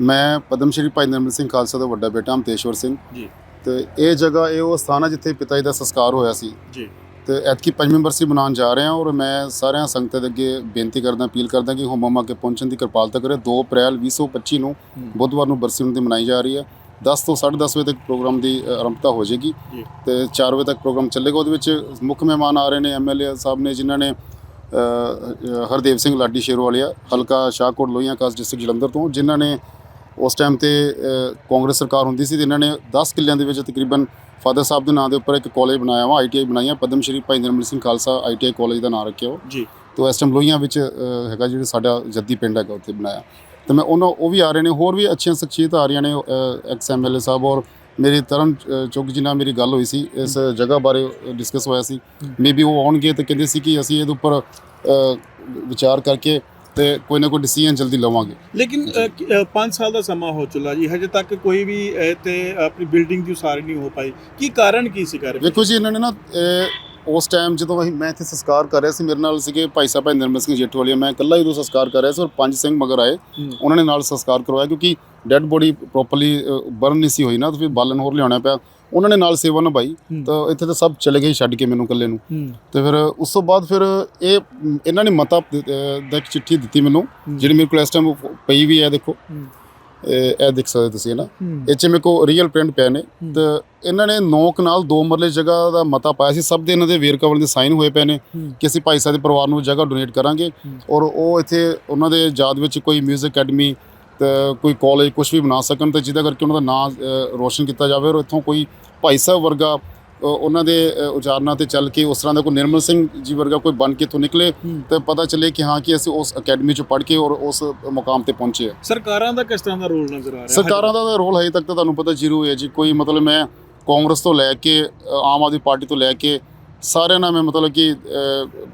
ਮੈਂ ਪਦਮ ਸ਼੍ਰੀ ਭਾਈ ਨਿਰਮਲ ਸਿੰਘ ਖਾਲਸਾ ਦਾ ਵੱਡਾ ਬੇਟਾ ਅਮਤੇਸ਼ਵਰ ਸਿੰਘ। ਜੀ। ਤੇ ਇਹ ਜਗ੍ਹਾ ਇਹ ਉਹ ਸਥਾਨ ਹੈ ਜਿੱਥੇ ਪਿਤਾ ਜੀ ਦਾ ਸੰਸਕਾਰ ਹੋਇਆ ਸੀ। ਜੀ। ਤੇ ਐਤਕੀ ਪੰਜਵੀਂ ਬਰਸੀ ਮਨਾਉਣ ਜਾ ਰਹੇ ਹਾਂ ਔਰ ਮੈਂ ਸਾਰਿਆਂ ਸੰਗਤਾਂ ਦੇ ਅੱਗੇ ਬੇਨਤੀ ਕਰਦਾ ਅਪੀਲ ਕਰਦਾ ਕਿ ਹੋਮਮਾ ਕੇ ਪਹੁੰਚਣ ਦੀ ਕਿਰਪਾਲਤਾ ਕਰੇ। 2 ਅਪ੍ਰੈਲ 2025 ਨੂੰ। ਬੁੱਧਵਾਰ ਨੂੰ ਬਰਸੀ ਦੀ ਮਨਾਈ ਜਾ ਰਹੀ ਹੈ। 10 ਤੋਂ 10:30 ਵਜੇ ਤੱਕ ਪ੍ਰੋਗਰਾਮ ਦੀ ਆਰੰਭਤਾ ਹੋ ਜਾਏਗੀ। ਤੇ 4 ਵਜੇ ਤੱਕ ਪ੍ਰੋਗਰਾਮ ਚੱਲੇਗਾ। ਉਹਦੇ ਵਿੱਚ ਮੁੱਖ ਮਹਿਮਾਨ ਆ ਰਹੇ ਨੇ ਐਮਐਲਏ ਸਾਹਿਬ ਨੇ ਜਿਨ੍ਹਾਂ ਨੇ ਹਰਦੇਵ ਸਿੰਘ ਲਾਡੀ ਸ਼ੇਰਵਾਲੀਆ ਹਲਕਾ ਸ਼ਾਹਕੋਟ ਲੋਹੀਆਂ ਕਾਸ ਡਿਸਟ੍ਰਿਕਟ ਜਲੰਧਰ ਤੋਂ ਜਿਨ੍ਹਾਂ ਨੇ ਉਸ ਟਾਈਮ ਤੇ ਕਾਂਗਰਸ ਸਰਕਾਰ ਹੁੰਦੀ ਸੀ ਤੇ ਇਹਨਾਂ ਨੇ 10 ਕਿੱਲਿਆਂ ਦੇ ਵਿੱਚ ਤਕਰੀਬਨ ਫਾਦਰ ਸਾਹਿਬ ਦੇ ਨਾਂ ਦੇ ਉੱਪਰ ਇੱਕ ਕਾਲਜ ਬਣਾਇਆ ਵਾ ITI ਬਣਾਈਆ। Padma Shri Bhai Nirmal Singh Khalsa ITI college ਦਾ ਨਾਮ ਰੱਖਿਆ ਜੀ। ਤੋਂ ਇਸ ਟਾਈਮ ਲੋਹੀਆਂ ਵਿੱਚ ਹੈਗਾ ਜਿਹੜਾ ਸਾਡਾ ਜੱਦੀ ਪਿੰਡ ਹੈਗਾ ਉੱਥੇ ਬਣਾਇਆ। ਤੇ ਮੈਂ ਉਹਨਾਂ ਉਹ ਵੀ ਆ ਰਹੇ ਨੇ ਹੋਰ ਵੀ ਅੱਛੀਆਂ ਸ਼ਖਸੀਅਤ ਆ ਰਹੀਆਂ ਨੇ ਐਕਸ ਐਮਐਲਏ ਸਾਹਿਬ ਔਰ ਮੇਰੀ ਤਰਨ ਚੁੱਗ ਜੀ ਨਾਲ ਮੇਰੀ ਗੱਲ ਹੋਈ ਸੀ ਇਸ ਜਗ੍ਹਾ ਬਾਰੇ ਡਿਸਕਸ ਹੋਇਆ ਸੀ। ਮੇਬੀ ਉਹ ਆਉਣਗੇ ਤੇ ਕਹਿੰਦੇ ਸੀ ਕਿ ਅਸੀਂ ਇਹਦੇ ਉੱਪਰ ਵਿਚਾਰ ਕਰਕੇ ਤੇ ਕੋਈ ਨਾ ਕੋਈ ਡਿਸੀਜਨ ਜਲਦੀ ਲਵਾਂਗੇ। ਲੇਕਿਨ 5 ਸਾਲ ਦਾ ਸਮਾਂ ਹੋ ਚੁੱਲਾ ਜੀ ਹਜੇ ਤੱਕ ਕੋਈ ਵੀ ਇਹ ਤੇ ਆਪਣੀ ਬਿਲਡਿੰਗ ਦੀ ਉਸਾਰੀ ਨਹੀਂ ਹੋ ਪਾਈ। ਕੀ ਕਾਰਨ ਕੀ ਸੀ ਕਰ ਵੇਖੋ ਜੀ ਇਹਨਾਂ ਨੇ ਨਾ ਉਸ ਟਾਈਮ ਜਦੋਂ ਅਸੀਂ ਮੈਂ ਇੱਥੇ ਸੰਸਕਾਰ ਕਰ ਰਿਹਾ ਸੀ ਮੇਰੇ ਨਾਲ ਸੀਗੇ ਭਾਈ ਸਾਹਿਬ ਨਿਰਮਲ ਸਿੰਘ ਜੇਠਵਾਲੀਆ ਮੈਂ ਇਕੱਲਾ ਹੀ ਉਦੋਂ ਸੰਸਕਾਰ ਕਰ ਰਿਹਾ ਸੀ ਔਰ ਪੰਜ ਸਿੰਘ ਮਗਰ ਆਏ। ਉਹਨਾਂ ਨੇ ਨਾਲ ਸੰਸਕਾਰ ਕਰਵਾਇਆ ਕਿਉਂਕਿ ਡੈੱਡ ਬੋਡੀ ਪ੍ਰੋਪਰਲੀ ਬਰਨ ਨਹੀਂ ਸੀ ਹੋਈ ਨਾ ਤਾਂ ਫਿਰ ਬਾਲਣ ਹੋਰ ਲਿਆਉਣਾ ਪਿਆ ਉਹਨਾਂ ਨੇ ਨਾਲ ਸੇਵਾ ਨਿਭਾਈ। ਤਾਂ ਇੱਥੇ ਤਾਂ ਸਭ ਚਲੇ ਗਏ ਛੱਡ ਕੇ ਮੈਨੂੰ ਇਕੱਲੇ ਨੂੰ ਤੇ ਫਿਰ ਉਸ ਤੋਂ ਬਾਅਦ ਫਿਰ ਇਹ ਇਹਨਾਂ ਨੇ ਮਤਾ ਦਾ ਇੱਕ ਚਿੱਠੀ ਦਿੱਤੀ ਮੈਨੂੰ। ਜਿਹੜੀ ਮੇਰੇ ਕੋਲ ਇਸ ਟਾਈਮ ਪਈ ਵੀ ਹੈ ਦੇਖੋ। ਇਹ ਇਹ ਦੇਖ ਸਕਦੇ ਤੁਸੀਂ ਨਾ ਇਹ 'ਚ ਮੇਰੇ ਕੋਲ ਰੀਅਲ ਪ੍ਰਿੰਟ ਪਏ ਨੇ। ਤੇ ਇਹਨਾਂ ਨੇ ਨੌ ਕਨਾਲ ਦੋ ਮਰਲੇ ਜਗ੍ਹਾ ਦਾ ਮਤਾ ਪਾਇਆ ਸੀ ਸਭ ਦੇ ਇਹਨਾਂ ਦੇ ਵੇਰ ਕਵਲ ਦੇ ਸਾਈਨ ਹੋਏ ਪਏ ਨੇ ਕਿ ਅਸੀਂ ਭਾਈ ਸਾਹਿਬ ਦੇ ਪਰਿਵਾਰ ਨੂੰ ਜਗ੍ਹਾ ਡੋਨੇਟ ਕਰਾਂਗੇ। ਔਰ ਉਹ ਇੱਥੇ ਉਹਨਾਂ ਦੇ ਯਾਦ ਵਿੱਚ ਕੋਈ 뮤직 ਅਕੈਡਮੀ ਕੋਈ ਕਾਲਜ ਕੁਝ ਵੀ ਬਣਾ ਸਕਣ ਤੇ ਜਿਹਦਾ ਕਰਕੇ ਉਹਨਾਂ ਦਾ ਨਾਂ ਰੋਸ਼ਨ ਕੀਤਾ ਜਾਵੇ ਔਰ ਇੱਥੋਂ ਕੋਈ ਭਾਈ ਸਾਹਿਬ ਵਰਗਾ ਉਹਨਾਂ ਦੇ ਉਚਾਰਨਾਂ ਤੇ ਚੱਲ ਕੇ ਉਸ ਤਰ੍ਹਾਂ ਦਾ ਕੋਈ ਨਿਰਮਲ ਸਿੰਘ ਜੀ ਵਰਗਾ ਕੋਈ ਬਣ ਕੇ ਇੱਥੋਂ ਨਿਕਲੇ। ਤੇ ਪਤਾ ਚੱਲੇ ਕਿ ਹਾਂ ਕਿ ਅਸੀਂ ਉਸ ਅਕੈਡਮੀ 'ਚ ਪੜ੍ਹ ਕੇ ਔਰ ਉਸ ਮੁਕਾਮ ਤੇ ਪਹੁੰਚੇ ਹਾਂ। ਸਰਕਾਰਾਂ ਦਾ ਕਿਸ ਤਰ੍ਹਾਂ ਦਾ ਰੋਲ ਨਜ਼ਰ ਆ ਰਿਹਾ? ਸਰਕਾਰਾਂ ਦਾ ਤਾਂ ਰੋਲ ਹਜੇ ਤੱਕ ਤਾਂ ਤੁਹਾਨੂੰ ਪਤਾ ਜ਼ੀਰੋ ਹੈ ਜੀ। ਕੋਈ ਮਤਲਬ ਮੈਂ ਕਾਂਗਰਸ ਤੋਂ ਲੈ ਕੇ ਆਮ ਆਦਮੀ ਪਾਰਟੀ ਤੋਂ ਲੈ ਕੇ ਸਾਰਿਆਂ ਨਾਲ ਮੈਂ ਮਤਲਬ ਕਿ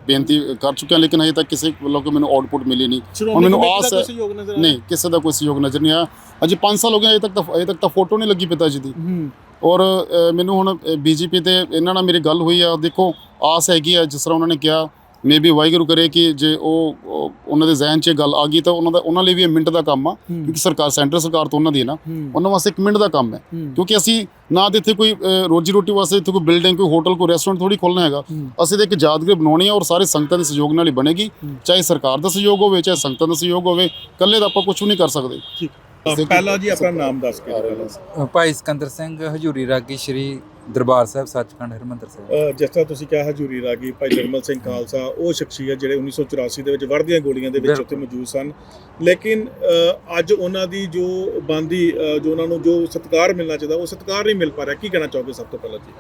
ਬੇਨਤੀ ਕਰ ਚੁੱਕਿਆ ਲੇਕਿਨ ਹਜੇ ਤੱਕ ਕਿਸੇ ਵੱਲੋਂ ਕੋਈ ਮੈਨੂੰ ਆਊਟਪੁੱਟ ਮਿਲੀ ਨਹੀਂ। ਸ਼੍ਰੋਮਣੀ ਮੈਨੂੰ ਆਸ ਹੈ- ਕੋਈ ਸਹਿਯੋਗ ਨਜ਼ਰ ਆ ਨਹੀਂ ਕਿਸੇ ਦਾ ਕੋਈ ਸਹਿਯੋਗ ਨਜ਼ਰ ਨਹੀਂ ਆਇਆ। ਅਜੇ 5 ਸਾਲ ਹੋ ਗਏ ਹਜੇ ਤੱਕ ਤਾਂ ਹਜੇ ਤੱਕ ਤਾਂ ਫੋਟੋ ਨਹੀਂ ਲੱਗੀ ਪਿਤਾ ਜੀ ਦੀ। ਹੂੰ। ਔਰ ਅ, ਮੈਨੂੰ ਹੁਣ ਬੀਜੇਪੀ ਤੇ ਇਹਨਾਂ ਨਾਲ ਮੇਰੀ ਗੱਲ ਹੋਈ ਆ। ਦੇਖੋ ਆਸ ਹੈਗੀ ਆ ਜਿਸ ਤਰ੍ਹਾਂ ਉਹਨਾਂ ਨੇ ਕਿਹਾ ਮੇਬੀ ਵਾਹਿਗੁਰੂ ਕਰੇ ਕਿ ਜੇ ਉਹ ਉਹ- ਉਹਨਾਂ ਦੇ ਜ਼ਿਹਨ 'ਚ ਇਹ ਗੱਲ ਆ ਗਈ ਤਾਂ ਉਹਨਾਂ ਦਾ ਉਹਨਾਂ ਲਈ ਵੀ ਇਹ ਮਿੰਟ ਦਾ ਕੰਮ ਆ ਕਿਉਂਕਿ ਸਰਕਾਰ ਸੈਂਟਰ ਸਰਕਾਰ ਤੋਂ ਉਹਨਾਂ ਦੀ ਹੈ ਨਾ ਉਹਨਾਂ ਵਾਸਤੇ ਇੱਕ ਮਿੰਟ ਦਾ ਕੰਮ ਹੈ। ਕਿਉਂਕਿ ਅਸੀਂ ਨਾ ਤੇ ਇੱਥੇ ਕੋਈ ਅ, ਰੋਜੀ ਰੋਟੀ ਵਾਸਤੇ ਇੱਥੇ ਕੋਈ ਬਿਲਡਿੰਗ ਕੋਈ ਹੋਟਲ ਕੋਈ ਰੈਸਟੋਰੈਂਟ ਥੋੜੀ ਖੋਲਣਾ ਹੈਗਾ। ਅਸੀਂ ਤਾਂ ਇੱਕ ਯਾਦਗਾਰ ਬਣਾਉਣੀ ਹੈ ਔਰ ਸਾਰੇ ਸੰਗਤਾਂ ਦੇ ਸਹਿਯੋਗ ਨਾਲ ਹੀ ਬਣੇਗੀ। ਚਾਹੇ ਸਰਕਾਰ ਦਾ ਸਹਿਯੋਗ ਹੋਵੇ ਚਾਹੇ ਸੰਗਤਾਂ ਦਾ ਸਹਿਯੋਗ ਹੋਵੇ ਇਕੱਲੇ ਤਾਂ ਆਪਾਂ ਕੁਝ ਵੀ ਨਹੀਂ ਕਰ ਸਕਦੇ। ਪਹਿਲਾਂ ਜੀ ਆਪਣਾ ਨਾਮ ਦੱਸ ਕੇ ਭਾਈ ਸਿਕੰਦਰ ਸਿੰਘ ਹਜੂਰੀ ਰਾਗੀ ਸ਼੍ਰੀ ਦਰਬਾਰ ਸਾਹਿਬ ਸੱਚਖੰਡ ਹਰਿਮੰਦਰ ਸਾਹਿਬ। ਅ, ਜਿਸ ਤਰ੍ਹਾਂ ਤੁਸੀਂ ਕਿਹਾ ਹਜੂਰੀ ਰਾਗੀ ਭਾਈ ਨਿਰਮਲ ਸਿੰਘ ਖਾਲਸਾ ਉਹ ਸ਼ਖਸੀਅਤ ਜਿਹੜੇ 1984 ਦੇ ਵਿੱਚ ਵਰਦੀਆਂ ਗੋਲੀਆਂ ਦੇ ਵਿੱਚ। ਉੱਥੇ ਮੌਜੂਦ ਸਨ। ਲੇਕਿਨ ਅੱਜ ਉਹਨਾਂ ਦੀ ਜੋ ਬੰਦੀ ਜੋ ਉਹਨਾਂ ਨੂੰ ਜੋ ਸਤਿਕਾਰ ਮਿਲਣਾ ਚਾਹੀਦਾ ਉਹ ਸਤਿਕਾਰ ਨਹੀਂ ਮਿਲ ਪਾ ਰਿਹਾ। ਕੀ ਕਹਿਣਾ ਚਾਹੋਗੇ ਸਭ ਤੋਂ ਪਹਿਲਾਂ ਜੀ?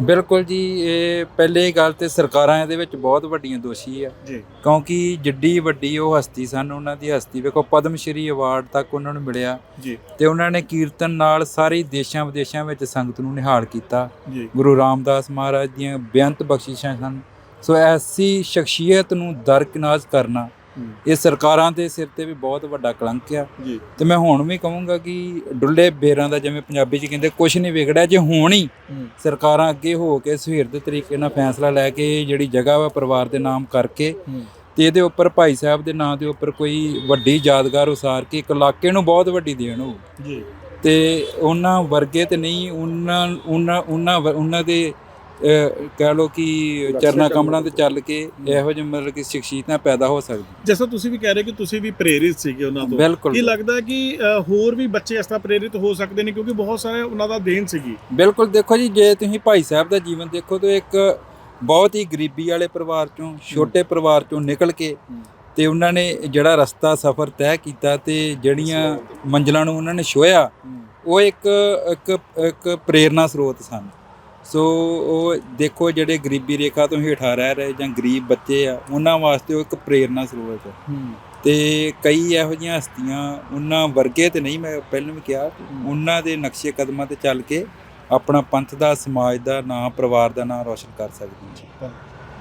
ਬਿਲਕੁਲ ਜੀ ਇਹ ਪਹਿਲੇ ਗੱਲ ਤੇ ਸਰਕਾਰਾਂ ਇਹਦੇ ਵਿੱਚ ਬਹੁਤ ਵੱਡੀਆਂ ਦੋਸ਼ੀ ਆ। ਜੀ। ਕਿਉਂਕਿ ਜਿੱਡੀ ਵੱਡੀ ਉਹ ਹਸਤੀ ਸਨ ਉਹਨਾਂ ਦੀ ਹਸਤੀ ਵੇਖੋ ਪਦਮ ਸ਼੍ਰੀ ਅਵਾਰਡ ਤੱਕ ਉਹਨਾਂ ਨੂੰ ਮਿਲਿਆ। ਜੀ। ਤੇ ਉਹਨਾਂ ਨੇ ਕੀਰਤਨ ਨਾਲ ਸਾਰੇ ਦੇਸ਼ਾਂ ਵਿਦੇਸ਼ਾਂ ਵਿੱਚ ਸੰਗਤ ਨੂੰ ਨਿਹਾਲ ਕੀਤਾ। ਜੀ। ਗੁਰੂ ਰਾਮਦਾਸ ਮਹਾਰਾਜ ਦੀਆਂ ਬੇਅੰਤ ਬਖਸ਼ਿਸ਼ਾਂ ਸਨ। ਸੋ ਐਸੀ ਸ਼ਖਸੀਅਤ ਨੂੰ ਦਰਕਿਨਾਜ਼ ਕਰਨਾ ਇਹ ਸਰਕਾਰਾਂ ਦੇ ਸਿਰ ਤੇ ਵੀ ਬਹੁਤ ਵੱਡਾ ਕਲੰਕ ਆ। ਤੇ ਮੈਂ ਹੁਣ ਵੀ ਕਹੂੰਗਾ ਕਿ ਡੁੱਲੇ ਬੇਰਾਂ ਦਾ ਜਿਵੇਂ ਪੰਜਾਬੀ 'ਚ ਕਹਿੰਦੇ ਕੁਝ ਨਹੀਂ ਵਿਗੜਿਆ ਜੇ ਹੁਣ ਹੀ ਸਰਕਾਰਾਂ ਅੱਗੇ ਹੋ ਕੇ ਸੁਹਿਰਦ ਤਰੀਕੇ ਨਾਲ ਫੈਸਲਾ ਲੈ ਕੇ ਜਿਹੜੀ ਜਗ੍ਹਾ ਵਾ ਪਰਿਵਾਰ ਦੇ ਨਾਮ ਕਰਕੇ ਤੇ ਇਹਦੇ ਉੱਪਰ ਭਾਈ ਸਾਹਿਬ ਦੇ ਨਾਂ ਦੇ ਉੱਪਰ ਕੋਈ ਵੱਡੀ ਯਾਦਗਾਰ ਉਸਾਰ ਕੇ ਇੱਕ ਇਲਾਕੇ ਨੂੰ ਬਹੁਤ ਵੱਡੀ ਦੇਣ ਹੋ ਜੀ। ਤੇ ਉਹਨਾਂ ਵਰਗੇ ਤੇ ਨਹੀਂ ਉਹਨਾਂ ਉਹਨਾਂ ਉਹਨਾਂ ਦੇ ਕਹਿ ਲੋ ਕਿ ਚਰਨਾ ਕਮਲਾਂ ਤੇ ਚੱਲ ਕੇ ਇਹੋ ਜਿਹੇ ਮਤਲਬ ਕਿ ਸ਼ਖਸੀਅਤਾਂ ਪੈਦਾ ਹੋ ਸਕਦੀਆਂ। ਜਿਸ ਤਰ੍ਹਾਂ ਤੁਸੀਂ ਵੀ ਕਹਿ ਰਹੇ ਕਿ ਤੁਸੀਂ ਵੀ ਪ੍ਰੇਰਿਤ ਸੀਗੇ ਉਹਨਾਂ ਤੋਂ। ਬਿਲਕੁਲ। ਕੀ ਲੱਗਦਾ ਹੈ ਕਿ ਹੋਰ ਵੀ ਬੱਚੇ ਇਸ ਤਰ੍ਹਾਂ ਪ੍ਰੇਰਿਤ ਹੋ ਸਕਦੇ ਨੇ? ਕਿਉਂਕਿ ਬਹੁਤ ਸਾਰੇ ਉਹਨਾਂ ਦਾ ਦੇਣ ਸੀਗੀ। ਬਿਲਕੁਲ ਦੇਖੋ ਜੀ ਜੇ ਤੁਸੀਂ ਭਾਈ ਸਾਹਿਬ ਦਾ ਜੀਵਨ ਦੇਖੋ ਤਾਂ ਇੱਕ ਬਹੁਤ ਹੀ ਗਰੀਬੀ ਵਾਲੇ ਪਰਿਵਾਰ ਚੋਂ ਛੋਟੇ ਪਰਿਵਾਰ ਚੋਂ ਨਿਕਲ ਕੇ। ਤੇ ਉਹਨਾਂ ਨੇ ਜਿਹੜਾ ਰਸਤਾ ਸਫ਼ਰ ਤੈਅ ਕੀਤਾ ਤੇ ਜਿਹੜੀਆਂ ਮੰਜ਼ਲਾਂ ਨੂੰ ਉਹਨਾਂ ਨੇ ਛੋਇਆ ਉਹ ਇੱਕ ਇੱਕ ਇੱਕ ਪ੍ਰੇਰਨਾ ਸਰੋਤ ਸਨ। ਸੋ ਉਹ ਦੇਖੋ ਜਿਹੜੇ ਗਰੀਬੀ ਰੇਖਾ ਤੋਂ ਹੇਠਾਂ ਰਹਿ ਰਹੇ ਜਾਂ ਗਰੀਬ ਬੱਚੇ ਆ ਉਹਨਾਂ ਵਾਸਤੇ ਉਹ ਇੱਕ ਪ੍ਰੇਰਨਾ ਸਰੋਤ ਹੈ ਹੂੰ। ਤੇ ਕਈ ਇਹੋ ਜਿਹੀਆਂ ਹਸਤੀਆਂ ਉਹਨਾਂ ਵਰਗੇ ਤੇ ਨਹੀਂ ਮੈਂ ਪਹਿਲਾਂ ਵੀ ਕਿਹਾ ਉਹਨਾਂ ਦੇ ਨਕਸ਼ੇ ਕਦਮਾਂ ਤੇ ਚੱਲ ਕੇ ਆਪਣਾ ਪੰਥ ਦਾ ਸਮਾਜ ਦਾ ਨਾਂ ਪਰਿਵਾਰ ਦਾ ਨਾਂ ਰੋਸ਼ਨ ਕਰ ਸਕਦੀਆਂ।